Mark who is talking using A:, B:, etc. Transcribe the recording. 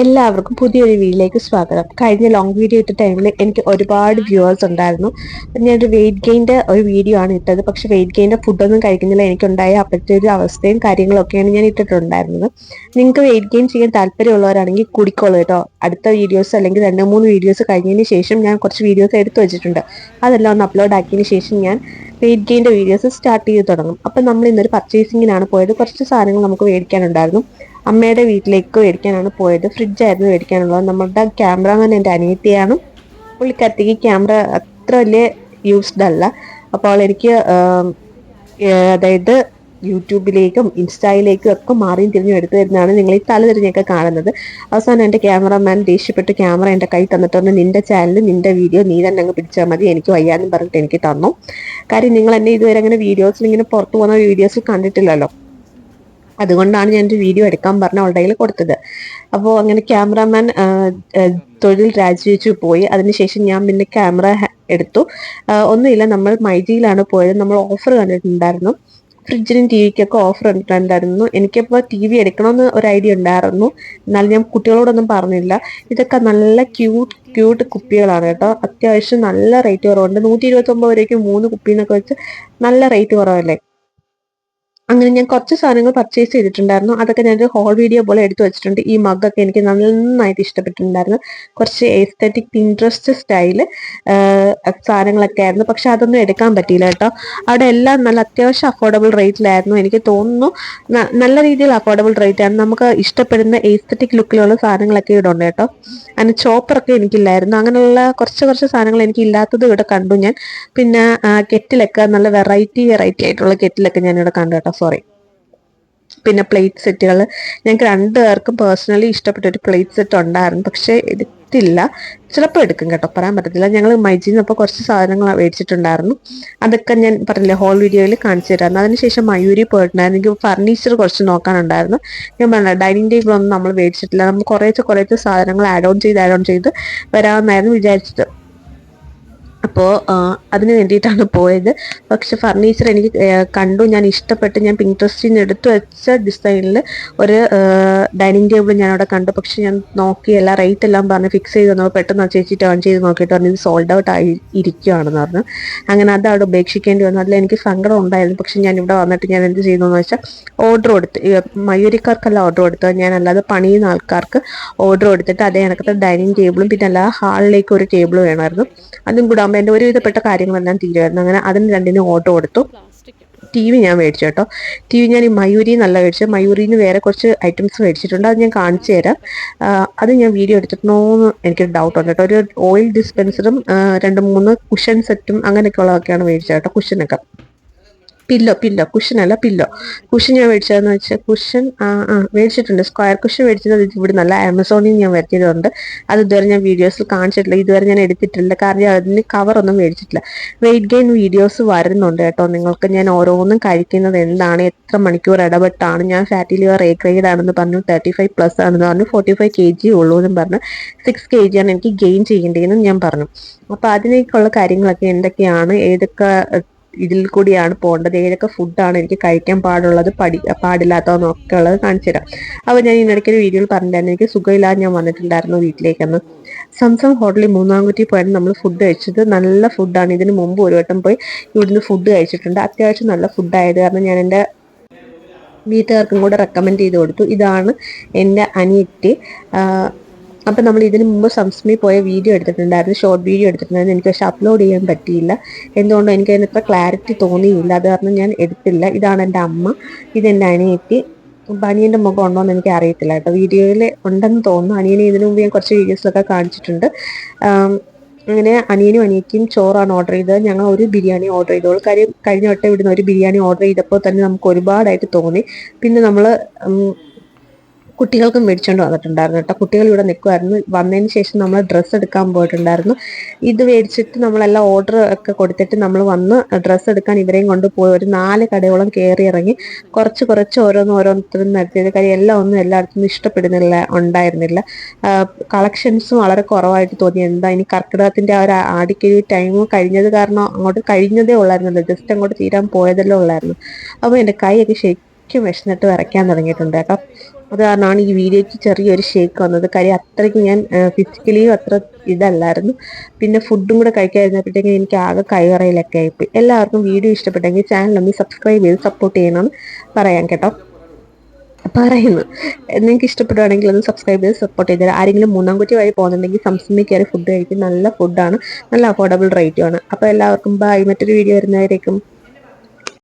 A: എല്ലാവർക്കും പുതിയൊരു വീഡിയോയിലേക്ക് സ്വാഗതം. കഴിഞ്ഞ ലോങ് വീഡിയോ ഇട്ട ടൈമിൽ എനിക്ക് ഒരുപാട് വ്യൂവേഴ്സ് ഉണ്ടായിരുന്നു. ഞാനൊരു വെയിറ്റ് ഗെയിന്റെ ഒരു വീഡിയോ ആണ് ഇട്ടത്. പക്ഷെ വെയിറ്റ് ഗെയിന്റെ ഫുഡൊന്നും കഴിക്കുന്നില്ല. എനിക്കുണ്ടായ അപ്പോഴത്തെ ഒരു അവസ്ഥയും കാര്യങ്ങളൊക്കെയാണ് ഞാൻ ഇട്ടിട്ടുണ്ടായിരുന്നത്. നിങ്ങൾക്ക് വെയിറ്റ് ഗെയിൻ ചെയ്യാൻ താല്പര്യമുള്ളവരാണെങ്കിൽ കുടിക്കോളൂ കേട്ടോ. അടുത്ത വീഡിയോസ് അല്ലെങ്കിൽ രണ്ട് മൂന്ന് വീഡിയോസ് കഴിഞ്ഞതിന് ശേഷം ഞാൻ കുറച്ച് വീഡിയോസ് എടുത്തു വെച്ചിട്ടുണ്ട്. അതെല്ലാം ഒന്ന് അപ്ലോഡ് ആക്കിയതിന് ശേഷം ഞാൻ വെയിറ്റ് ഗെയിന്റെ വീഡിയോസ് സ്റ്റാർട്ട് ചെയ്ത് തുടങ്ങും. അപ്പം നമ്മൾ ഇന്നൊരു പർച്ചേസിങ്ങിനാണ് പോയത്. കുറച്ച് സാധനങ്ങൾ നമുക്ക് മേടിക്കാനുണ്ടായിരുന്നു. അമ്മയുടെ വീട്ടിലേക്ക് മേടിക്കാനാണ് പോയത്. ഫ്രിഡ്ജായിരുന്നു മേടിക്കാനുള്ളത്. നമ്മളുടെ ക്യാമറമാൻ എന്റെ അനിയത്തിയാണ്. പുള്ളിക്കത്തിക്ക് ക്യാമറ അത്ര വലിയ യൂസ്ഡ് അല്ല. അപ്പോൾ എനിക്ക് അതായത് യൂട്യൂബിലേക്കും ഇൻസ്റ്റയിലേക്കും ഒക്കെ മാറിയും തിരിഞ്ഞു എടുത്തു തരുന്നതാണ് നിങ്ങൾ ഈ തല തിരിഞ്ഞൊക്കെ കാണുന്നത്. അവസാനം എന്റെ ക്യാമറമാൻ ദേഷ്യപ്പെട്ട് ക്യാമറ എന്റെ കൈ തന്നിട്ട് നിന്റെ ചാനൽ നിന്റെ വീഡിയോ നീ തന്നെ അങ്ങ് പിടിച്ചാൽ മതി എനിക്ക് വയ്യാന്നും പറഞ്ഞിട്ട് എനിക്ക് തന്നു. കാര്യം നിങ്ങൾ എന്നെ ഇതുവരെ അങ്ങനെ വീഡിയോസിൽ ഇങ്ങനെ പുറത്തു പോകുന്ന വീഡിയോസിൽ കണ്ടിട്ടില്ലല്ലോ. അതുകൊണ്ടാണ് ഞാൻ ഒരു വീഡിയോ എടുക്കാൻ പറഞ്ഞ അവളുടെ കയ്യിൽ കൊടുത്തത്. അപ്പോൾ അങ്ങനെ ക്യാമറാമാൻ തൊഴിൽ രാജിവെച്ചു പോയി. അതിനുശേഷം ഞാൻ പിന്നെ ക്യാമറ എടുത്തു. ഒന്നുമില്ല നമ്മൾ മൈജിയിലാണ് പോയത്. നമ്മൾ ഓഫർ കണ്ടിട്ടുണ്ടായിരുന്നു. ഫ്രിഡ്ജിനും ടി വിക്കൊക്കെ ഓഫർ കണ്ടിട്ടുണ്ടായിരുന്നു. എനിക്കിപ്പോൾ ടി വി എടുക്കണമെന്ന് ഒരു ഐഡിയ ഉണ്ടായിരുന്നു. എന്നാലും ഞാൻ കുട്ടികളോടൊന്നും പറഞ്ഞില്ല. ഇതൊക്കെ നല്ല ക്യൂട്ട് ക്യൂട്ട് കുപ്പികളാണ് കേട്ടോ. അത്യാവശ്യം നല്ല റേറ്റ് കുറവുണ്ട്. നൂറ്റി ഇരുപത്തൊമ്പത് രൂപയ്ക്ക് മൂന്ന് കുപ്പി എന്നൊക്കെ വെച്ച് നല്ല റേറ്റ് കുറവല്ലേ? അങ്ങനെ ഞാൻ കുറച്ച് സാധനങ്ങൾ പർച്ചേസ് ചെയ്തിട്ടുണ്ടായിരുന്നു. അതൊക്കെ ഞാനൊരു ഹോൾ വീഡിയോ പോലെ എടുത്തു വെച്ചിട്ടുണ്ട്. ഈ മഗ്ഗൊക്കെ എനിക്ക് നന്നായിട്ട് ഇഷ്ടപ്പെട്ടിട്ടുണ്ടായിരുന്നു. കുറച്ച് എസ്തറ്റിക് ഇൻട്രസ്റ്റ് സ്റ്റൈൽ സാധനങ്ങളൊക്കെ ആയിരുന്നു. പക്ഷെ അതൊന്നും എടുക്കാൻ പറ്റിയില്ല കേട്ടോ. അവിടെ എല്ലാം നല്ല അത്യാവശ്യം അഫോർഡബിൾ റേറ്റിലായിരുന്നു എനിക്ക് തോന്നുന്നു നല്ല രീതിയിൽ അഫോർഡബിൾ റേറ്റ് ആണ്. നമുക്ക് ഇഷ്ടപ്പെടുന്ന എസ്തറ്റിക് ലുക്കിലുള്ള സാധനങ്ങളൊക്കെ ഇവിടെ ഉണ്ട് കേട്ടോ. അങ്ങനെ ചോപ്പറൊക്കെ എനിക്കില്ലായിരുന്നു. അങ്ങനെയുള്ള കുറച്ച് കുറച്ച് സാധനങ്ങൾ എനിക്ക് ഇല്ലാത്തത് ഇവിടെ കണ്ടു ഞാൻ. പിന്നെ കെറ്റിലൊക്കെ നല്ല വെറൈറ്റി വെറൈറ്റി ആയിട്ടുള്ള കെറ്റിലൊക്കെ ഞാൻ ഇവിടെ കണ്ടു കേട്ടോ. സോറി പിന്നെ പ്ലേറ്റ് സെറ്റുകൾ ഞങ്ങൾക്ക് രണ്ടു പേർക്കും പേഴ്സണലി ഇഷ്ടപ്പെട്ട ഒരു പ്ലേറ്റ് സെറ്റ് ഉണ്ടായിരുന്നു. പക്ഷേ എടുത്തില്ല. ചിലപ്പോൾ എടുക്കും കേട്ടോ. പറയാൻ പറ്റത്തില്ല. ഞങ്ങൾ മൈജിയിൽ അപ്പോൾ കുറച്ച് സാധനങ്ങൾ മേടിച്ചിട്ടുണ്ടായിരുന്നു. അതൊക്കെ ഞാൻ പറഞ്ഞില്ലേ ഹോൾ വീഡിയോയിൽ കാണിച്ചു തരായിരുന്നു അതിനുശേഷം മയൂരി പോയിട്ടുണ്ടായിരുന്നു. എനിക്ക് ഫർണിച്ചർ കുറച്ച് നോക്കാനുണ്ടായിരുന്നു. ഞാൻ പറഞ്ഞ ഡൈനിങ് ടേബിൾ ഒന്നും നമ്മൾ മേടിച്ചിട്ടില്ല. നമ്മൾ കുറേശ്ശെ കുറേശ്ശെ സാധനങ്ങൾ ആഡ് ഓൺ ചെയ്ത് ആഡ് ഓൺ ചെയ്ത് വരാമെന്നായിരുന്നു വിചാരിച്ചത്. അപ്പോൾ അതിന് വേണ്ടിയിട്ടാണ് പോയത്. പക്ഷെ ഫർണിച്ചർ എനിക്ക് കണ്ടു. ഞാൻ ഇഷ്ടപ്പെട്ട് ഞാൻ പിൻട്രസ്റ്റിൽ നിന്ന് എടുത്തു വെച്ച ഡിസൈനിൽ ഒരു ഡൈനിങ് ടേബിൾ ഞാൻ അവിടെ കണ്ടു. പക്ഷെ ഞാൻ നോക്കി എല്ലാ റേറ്റ് എല്ലാം പറഞ്ഞ് ഫിക്സ് ചെയ്ത് തന്നപ്പോൾ പെട്ടെന്ന് ചേച്ചി ടേൺ ചെയ്ത് നോക്കിയിട്ട് പറഞ്ഞു ഇത് സോൾഡ് ഔട്ട് ആയി ഇരിക്കുകയാണെന്ന് പറഞ്ഞു. അങ്ങനെ അത് അവിടെ ഉപേക്ഷിക്കേണ്ടി വന്നു. അതിൽ എനിക്ക് സങ്കടം ഉണ്ടായിരുന്നു. പക്ഷെ ഞാൻ ഇവിടെ വന്നിട്ട് ഞാൻ എന്ത് ചെയ്തു എന്ന് വെച്ചാൽ ഓർഡർ കൊടുത്ത് മയൂരിക്കാർക്കല്ല ഓർഡർ കൊടുത്തത്. ഞാൻ അല്ലാതെ പണിയുന്ന ആൾക്കാർക്ക് ഓർഡർ കൊടുത്തിട്ട് അതേ കണക്കത്തെ ഡൈനിങ് ടേബിളും പിന്നെ അല്ലാതെ ഹാളിലേക്ക് ഒരു ടേബിൾ വേണമായിരുന്നു. അതും കൂടെ എന്റെ ഒരുവിധപ്പെട്ട കാര്യങ്ങളെല്ലാം തീരുമായിരുന്നു. അങ്ങനെ അതിന് രണ്ടിനും ഓട്ടോ കൊടുത്തു. ടി വി ഞാൻ മേടിച്ചു കേട്ടോ. ടി വി ഞാൻ ഈ മയൂരി നല്ല മേടിച്ചത്. മയൂരിന്ന് വേറെ കുറച്ച് ഐറ്റംസ് മേടിച്ചിട്ടുണ്ട്. അത് ഞാൻ കാണിച്ചു തരാം. അത് ഞാൻ വീഡിയോ എടുത്തിട്ടുണ്ടോന്ന് എനിക്കൊരു ഡൗട്ട് ഉണ്ട് കേട്ടോ. ഒരു ഓയിൽ ഡിസ്പെൻസറും രണ്ട് മൂന്ന് കുഷൻ സെറ്റും അങ്ങനെയൊക്കെ ഉള്ളതൊക്കെയാണ് മേടിച്ചത് കേട്ടോ. കുഷനൊക്കെ പില്ലോ പില്ലോ കുഷൻ അല്ല പില്ലോ. കുഷൻ ഞാൻ മേടിച്ചതെന്ന് വെച്ചാൽ കുഷൻ ആ ആ മേടിച്ചിട്ടുണ്ട്. സ്ക്വയർ കുഷൻ മേടിച്ചത് ഇവിടെ നല്ല ആമസോണിൽ ഞാൻ വരുത്തിയതുണ്ട്. അത് ഇതുവരെ ഞാൻ വീഡിയോസിൽ കാണിച്ചിട്ടില്ല. ഇതുവരെ ഞാൻ എടുത്തിട്ടില്ല. കാരണം അതിന് കവറൊന്നും മേടിച്ചിട്ടില്ല. വെയിറ്റ് ഗെയിൻ വീഡിയോസ് വരുന്നുണ്ട് കേട്ടോ. നിങ്ങൾക്ക് ഞാൻ ഓരോന്നും കഴിക്കുന്നത് എന്താണ്? എത്ര മണിക്കൂർ ഇടപെട്ടാണ്? ഞാൻ ഫാറ്റി ലിവർ എ ഗ്രേഡ് ആണെന്ന് പറഞ്ഞു. തേർട്ടി ഫൈവ് പ്ലസ് ആണെന്ന് പറഞ്ഞു. ഫോർട്ടി ഫൈവ് കെ ജി ഉള്ളൂ എന്നും പറഞ്ഞു. സിക്സ് കെ ജി ആണ് എനിക്ക് ഗെയിൻ ചെയ്യേണ്ടതെന്നും ഞാൻ പറഞ്ഞു. അപ്പോൾ അതിനേക്കുള്ള കാര്യങ്ങളൊക്കെ എന്തൊക്കെയാണ്? ഏതൊക്കെ ഇതിൽ കൂടിയാണ് പോകേണ്ടത്. ഏതൊക്കെ ഫുഡാണ് എനിക്ക് കഴിക്കാൻ പാടുള്ളത് പടി പാടില്ലാത്തതെന്നൊക്കെ ഉള്ളത് കാണിച്ചു തരാം. അപ്പോൾ ഞാൻ ഇതിനിടയ്ക്ക് ഒരു വീഡിയോയിൽ പറഞ്ഞിട്ടുണ്ടായിരുന്നു. എനിക്ക് സുഖമില്ലാതെ ഞാൻ വന്നിട്ടുണ്ടായിരുന്നു വീട്ടിലേക്കെന്ന്. സംസം ഹോട്ടലിൽ മൂന്നാംകുറ്റി പോയാലും നമ്മൾ ഫുഡ് കഴിച്ചത്. നല്ല ഫുഡാണ് ഇതിന് മുമ്പ് ഒരു വട്ടം പോയി ഇവിടുന്ന് ഫുഡ് കഴിച്ചിട്ടുണ്ട്. അത്യാവശ്യം നല്ല ഫുഡായത് കാരണം ഞാൻ എന്റെ വീട്ടുകാർക്കും കൂടെ റെക്കമെൻഡ് ചെയ്ത് കൊടുത്തു. ഇതാണ് എന്റെ അനിയത്തി. അപ്പം നമ്മൾ ഇതിനു മുമ്പ് സംസ്മി പോയ വീഡിയോ എടുത്തിട്ടുണ്ടായിരുന്നു ഷോർട്ട് വീഡിയോ എടുത്തിട്ടുണ്ടായിരുന്നു. എനിക്ക് പക്ഷെ അപ്ലോഡ് ചെയ്യാൻ പറ്റിയില്ല. എന്തുകൊണ്ടോ എനിക്ക് അതിന് ഇത്ര ക്ലാരിറ്റി തോന്നിയില്ല. അത് കാരണം ഞാൻ എടുത്തില്ല. ഇതാണ് എന്റെ അമ്മ. ഇതെന്റെ അനിയത്തി. അനിയന്റെ മുഖം ഉണ്ടോ എന്ന് എനിക്ക് അറിയത്തില്ല കേട്ടോ. വീഡിയോയിൽ ഉണ്ടെന്ന് തോന്നുന്നു. അനിയനെ ഇതിനു മുമ്പ് ഞാൻ കുറച്ച് വീഡിയോസിലൊക്കെ കാണിച്ചിട്ടുണ്ട്. അങ്ങനെ അനിയനും അനിയത്തിയും ചോറാണ് ഓർഡർ ചെയ്തത്. ഞങ്ങൾ ഒരു ബിരിയാണി ഓർഡർ ചെയ്തോളൂ. കാര്യം കഴിഞ്ഞ വട്ടം ഇവിടുന്ന് ഒരു ബിരിയാണി ഓർഡർ ചെയ്തപ്പോൾ തന്നെ നമുക്ക് ഒരുപാടായിട്ട് തോന്നി. പിന്നെ നമ്മൾ കുട്ടികൾക്കും മേടിച്ചുകൊണ്ട് വന്നിട്ടുണ്ടായിരുന്നു കേട്ടോ. കുട്ടികൾ ഇവിടെ നിൽക്കുമായിരുന്നു വന്നതിന് ശേഷം നമ്മൾ ഡ്രസ്സ് എടുക്കാൻ പോയിട്ടുണ്ടായിരുന്നു. ഇത് മേടിച്ചിട്ട് നമ്മളെല്ലാം ഓർഡർ ഒക്കെ കൊടുത്തിട്ട് നമ്മൾ വന്ന് ഡ്രസ്സ് എടുക്കാൻ ഇവരെയും കൊണ്ട് പോയി ഒരു നാല് കടയോളം കയറി ഇറങ്ങി കുറച്ച് കുറച്ച് ഓരോന്ന് ഓരോരുത്തരും നടത്തിയത്. കാര്യം എല്ലാം ഒന്നും എല്ലായിടത്തും ഇഷ്ടപ്പെടുന്നില്ല ഉണ്ടായിരുന്നില്ല. കളക്ഷൻസും വളരെ കുറവായിട്ട് തോന്നി. എന്താ ഇനി കർക്കിടകത്തിന്റെ ആ ഒരു ആടിക്കൊരു ടൈം കഴിഞ്ഞത് കാരണം അങ്ങോട്ട് കഴിഞ്ഞതേ ഉള്ളായിരുന്നല്ലോ. ജസ്റ്റ് അങ്ങോട്ട് തീരാൻ പോയതല്ലേ ഉള്ളായിരുന്നു. അപ്പോൾ എന്റെ കൈയൊക്കെ ശരിക്കും വിശന്നിട്ട് വരയ്ക്കാൻ തുടങ്ങിയിട്ടുണ്ട് കേട്ടോ. അത് കാരണമാണ് ഈ വീഡിയോയ്ക്ക് ചെറിയൊരു ഷേക്ക് വന്നത്. കാര്യം അത്രയ്ക്ക് ഞാൻ ഫിസിക്കലിയും അത്ര ഇതല്ലായിരുന്നു. പിന്നെ ഫുഡും കൂടെ കഴിക്കാതിരുന്നപ്പോഴത്തേക്കും എനിക്ക് ആകെ കൈവറയിലൊക്കെ ആയിപ്പോയി. എല്ലാവർക്കും വീഡിയോ ഇഷ്ടപ്പെട്ടെങ്കിൽ ചാനൽ ഒന്ന് സബ്സ്ക്രൈബ് ചെയ്ത് സപ്പോർട്ട് ചെയ്യണം പറയാം കേട്ടോ. പറയുന്നു. നിങ്ങൾക്ക് ഇഷ്ടപ്പെടുവാണെങ്കിൽ ഒന്ന് സബ്സ്ക്രൈബ് ചെയ്ത് സപ്പോർട്ട് ചെയ്ത് ആരെങ്കിലും മൂന്നാം കുറ്റി വഴി പോകുന്നുണ്ടെങ്കിൽ സംസമിൽ കയറി ഫുഡ് കഴിക്കും. നല്ല ഫുഡാണ് നല്ല അഫോർഡബിൾ റേറ്റുമാണ് അപ്പോൾ എല്ലാവർക്കും ബൈ മറ്റൊരു വീഡിയോ വരുന്നവരേക്കും